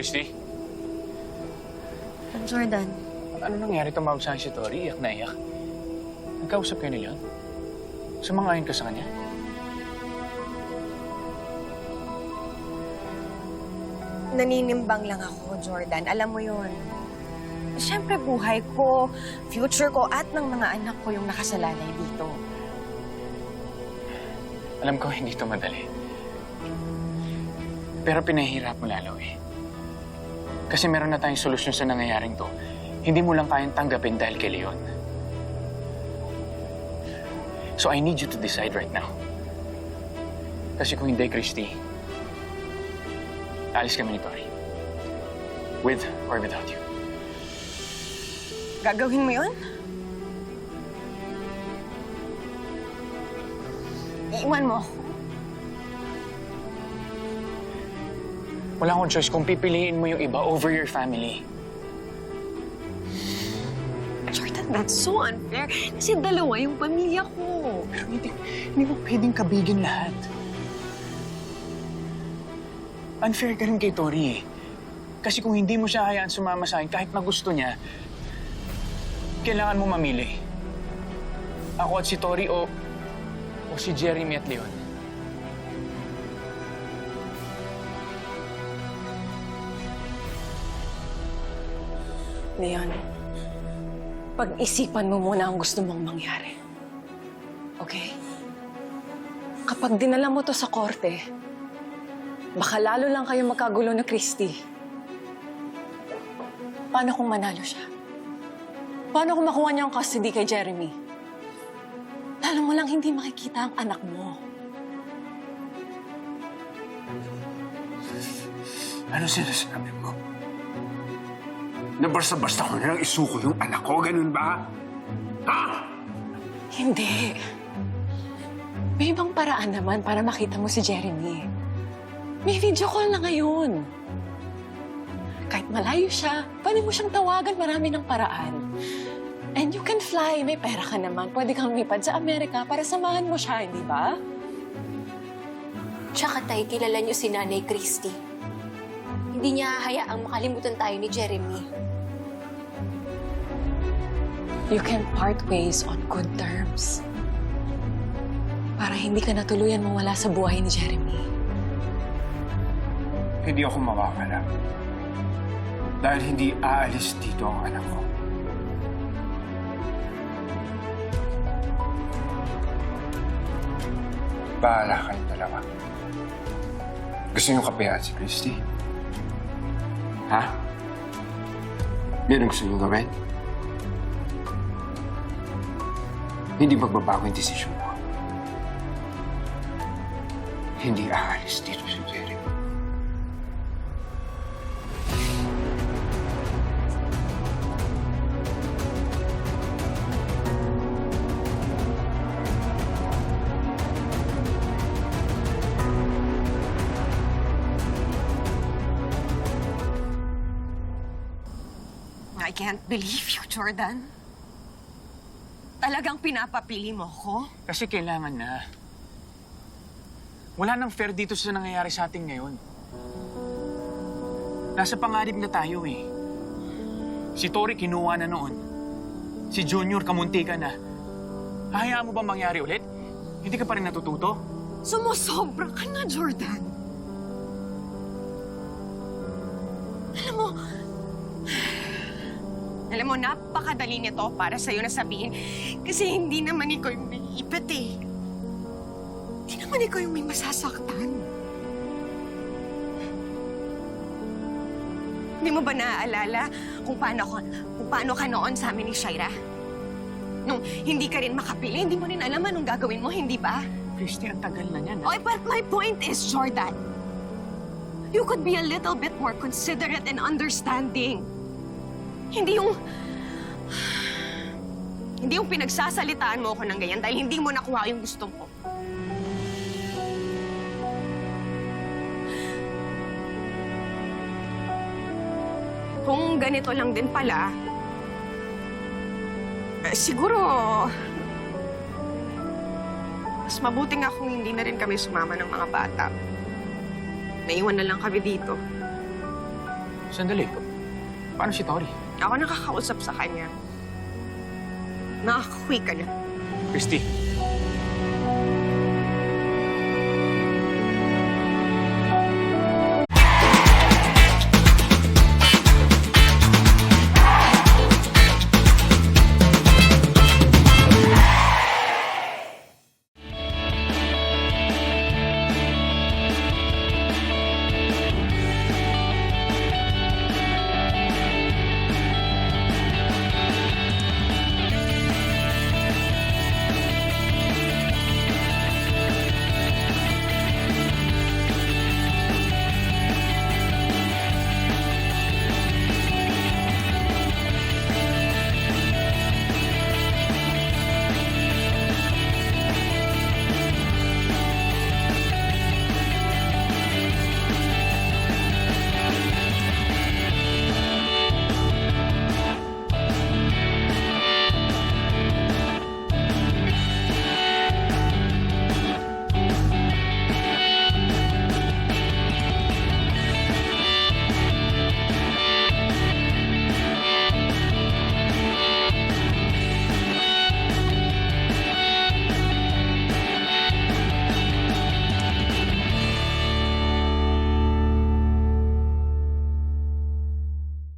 Christy, Jordan, ano nangyari tumawag sa akin si Tori? Iyak na iyak. Nagkausap kayo ni Leon? Sumangayon ka sa kanya? naninimbang lang ako, Jordan. Alam mo yun. Siyempre, buhay ko, future ko, at ng mga anak ko yung nakasalalay dito. Alam ko, hindi ito madali. Pero pinahihirap mo lalo eh. Kasi meron na tayong solusyon sa nangyayaring to. Hindi mo lang kayang tanggapin dahil kay Leon. So I need you to decide right now. Kasi kung hindi, Christy, alis kami ni Tori. With or without you. Gagawin mo yun? Iiwan mo ako? Wala akong choice kung pipiliin mo yung iba over your family. Jordan, that's so unfair. Kasi dalawa yung pamilya ko. Pero hindi, hindi mo pwedeng kabigin lahat. Unfair ka rin kay Tori eh. Kasi kung hindi mo siya hayaan sumama sa akin kahit na gusto niya, kailangan mo mamili. Ako at si Tori o, o si Jeremy at Leon. Leon, pag-isipan mo muna ang gusto mong mangyari. Okay? Kapag dinala mo to sa korte, baka lalo lang kayo magkagulo na Christy. Paano kung manalo siya? Paano kung makuha niya ang custody kay Jeremy? Lalo mo lang hindi makikita ang anak mo. Ano sinasabi mo? Na basta-basta ko na lang isuko yung anak ko, ganun ba? Ha? Hindi. May ibang paraan naman para makita mo si Jeremy. May video call na ngayon. Kahit malayo siya, pwede mo siyang tawagan marami ng paraan. And you can fly. May pera ka naman. Pwede kang lumipad sa Amerika para samahan mo siya, hindi ba? Tsaka tay, kilala niyo si Nanay Christy. Hindi niya hahayaang makalimutan tayo ni Jeremy. You can part ways on good terms. Para hindi ka natuluyan mawala sa buhay ni Jeremy. Hindi ako mawawala. Dahil hindi aalis dito ang anak ko. Bahala kayong dalawa. Gusto niyo kapayaan si Christy? Ha? Ang gusto niyo gawin? Hindi magbabago yung desisyon ko. Hindi aalis dito si Jeremy. I can't believe you, Jordan. Talagang pinapapili mo ko? Kasi kailangan na. Wala nang fair dito sa nangyayari sa atin ngayon. Nasa panganib na tayo eh. Si Tori kinuha na noon. Si Junior kamunti ka na. Hahayaan mo ba mangyari ulit? Hindi ka pa rin natututo? Sumusobra ka na, Jordan. Alam mo, alam mo, napakadali nito para sa'yo na sabihin. Kasi hindi naman ikaw yung may ipit eh. Hindi naman ikaw yung may masasaktan. Hindi mo ba naaalala kung paano, ka, kung paano ka noon sa amin ni Shaira? Nung hindi ka rin makapili, hindi mo rin alam anong gagawin mo, hindi ba? Christy, ang tagal na niyan. Oh, but my point is, Jordan, you could be a little bit more considerate and understanding. Hindi yung... Hindi yung pinagsasalitaan mo ako ng ganyan dahil hindi mo nakuha yung gusto mo. Kung ganito lang din pala, eh, siguro mas mabuti nga kung hindi na rin kami sumama ng mga bata. Naiwan na lang kami dito. Sandali. Paano si Tori? Ako nakakausap sa kanya. Nakakakuwi ka na. Christy,